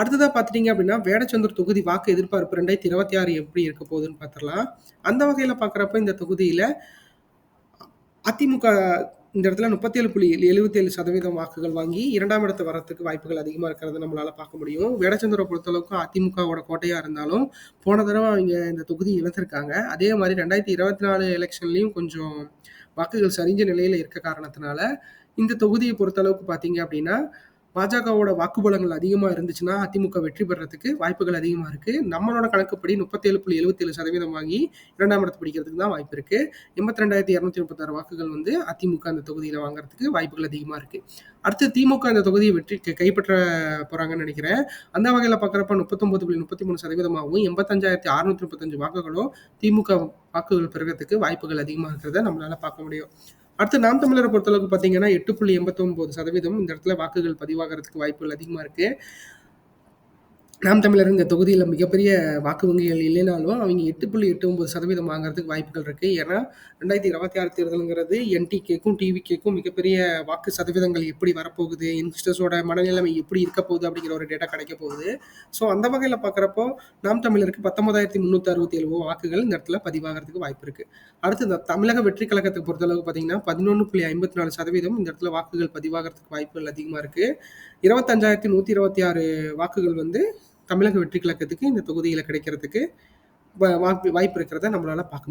அடுத்ததாக பார்த்துட்டிங்க அப்படின்னா, வேடச்சந்தூர் தொகுதி வாக்கு எதிர்பார்ப்பு 2026 எப்படி இருக்க போகுதுன்னு பார்த்துரலாம். அந்த வகையில் பார்க்குறப்ப இந்த தொகுதியில் அதிமுக இந்த இடத்துல 37.77% வாக்குகள் வாங்கி இரண்டாம் இடத்து வரத்துக்கு வாய்ப்புகள் அதிகமாக இருக்கிறத நம்மளால் பார்க்க முடியும். வேடச்சந்திர பொறுத்தளவுக்கு அதிமுகவோட கோட்டையாக இருந்தாலும், போன தடவை அவங்க இந்த தொகுதி இழந்திருக்காங்க. அதே மாதிரி ரெண்டாயிரத்தி இருபத்தி நாலு எலெக்ஷன்லேயும் கொஞ்சம் வாக்குகள் சரிஞ்ச நிலையில் இருக்க காரணத்தினால, இந்த தொகுதியை பொறுத்தளவுக்கு பார்த்தீங்க அப்படின்னா, பாஜகவோட வாக்குபலங்கள் அதிகமாக இருந்துச்சுன்னா, அதிமுக வெற்றி பெறதுக்கு வாய்ப்புகள் அதிகமாக இருக்குது நம்மளோட கணக்குப்படி 37.77% வாங்கி இரண்டாம் இடத்து பிடிக்கிறதுக்கு தான் வாய்ப்பு இருக்குது எண்பத்தி ரெண்டாயிரத்தி இரநூத்தி முப்பத்தாறு வாக்குகள் வந்து அதிமுக அந்த தொகுதியில் வாங்குறதுக்கு வாய்ப்புகள் அதிகமாக இருக்குது அடுத்து திமுக அந்த தொகுதியை வெற்றி கைப்பற்ற போகிறாங்கன்னு நினைக்கிறேன். அந்த வகையில் பார்க்குறப்ப முப்பத்தொம்பது புள்ளி முப்பத்தி மூணு சதவீதமாகவும் எண்பத்தஞ்சாயிரத்தி அறுநூத்தி முப்பத்தஞ்சு வாக்குகளும் திமுக வாக்குகள் பெறுகிறதுக்கு வாய்ப்புகள் அதிகமாக இருக்கிறத நம்மளால் பார்க்க முடியும். அடுத்து நாம் தமிழரை பொறுத்தளவுக்கு பார்த்தீங்கன்னா, 8.89% இந்த இடத்துல வாக்குகள் பதிவாகிறதுக்கு வாய்ப்புகள் அதிகமாக இருக்குது நாம் தமிழர் இந்த தொகுதியில் மிகப்பெரிய வாக்கு வங்கிகள் இல்லைனாலும், அவங்க எட்டு புள்ளி எட்டு ஒன்பது சதவீதம் வாங்குறதுக்கு வாய்ப்புகள் இருக்கு. ஏன்னா, 2026 தேர்தலுங்கிறது என்டிகேக்கும், டிவிகேக்கும் மிகப்பெரிய வாக்கு சதவீதங்கள் எப்படி வரப்போகுது, யங்ஸ்டர்ஸோட மனநிலைமை எப்படி இருக்க போகுது அப்படிங்கிற ஒரு டேட்டா கிடைக்க போகுது. ஸோ அந்த வகையில் பார்க்குறப்போ, நாம் தமிழருக்கு 19,367 வாக்குகள் இந்த இடத்துல பதிவாகுறதுக்கு வாய்ப்பு இருக்கு. அடுத்து இந்த தமிழக வெற்றி கழகத்தை பொறுத்தளவுக்கு பார்த்தீங்கன்னா, 11.54% இந்த இடத்துல வாக்குகள் பதிவாகுறதுக்கு வாய்ப்புகள் அதிகமா இருக்கு. 25,126 வாக்குகள் வந்து தமிழக வெற்றி கழகத்துக்கு இந்த தொகுதியில் கிடைக்கிறதுக்கு வாய்ப்பு வாய்ப்பு இருக்கிறத நம்மளால பார்க்க முடியும்.